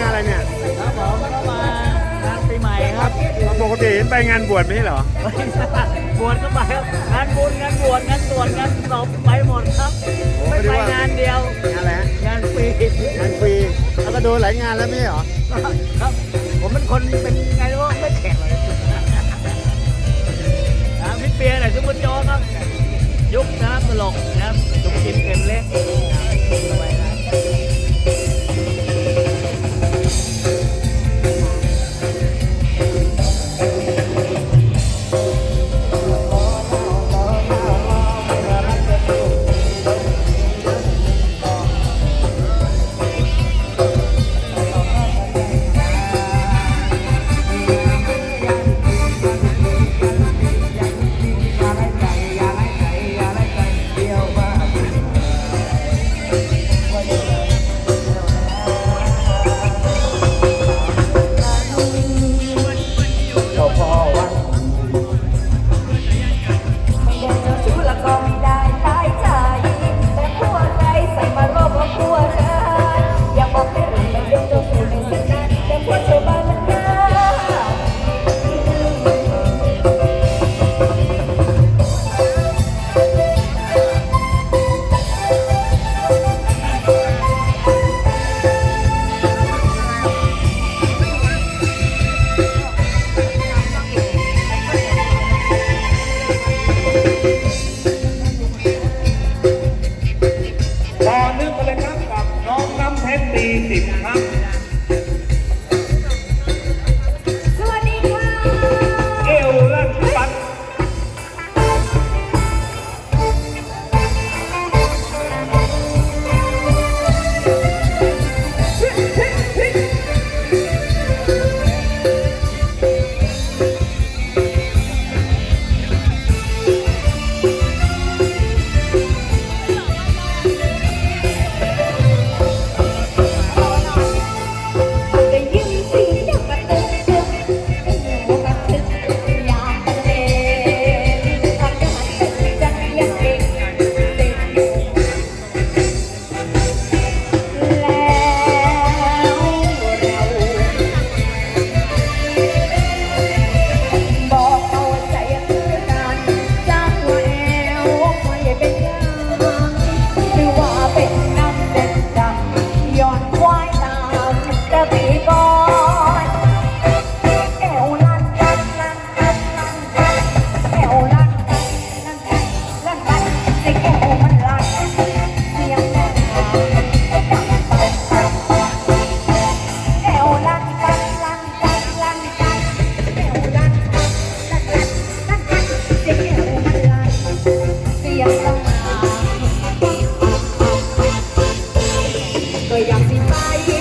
งานอะไรเนี่ยครับผมก็มางานปีใหม่ครับปกติเห็นไปงานบวชไม่ใช่เหรอ บวชก็ไปครับงานบุญงานบวชงานตรวจงานสอบไปหมดครับโอ้ไม่ไม่ไปได้ว่างานเดียวงานอะไรฮะงานฟรีงานฟรีแล้วก็โดนหลายงานแล้วไม่ใช่เหรอครับ ผมเป็นคนเป็นไงรู้ว่าไม่แข็งเลยนะพี่เปียหน่อยซุปเปอร์โจ๊กครับ ยุคนะครับตลกนะครับจุกจิมเข็มเล็ก 对人是大ง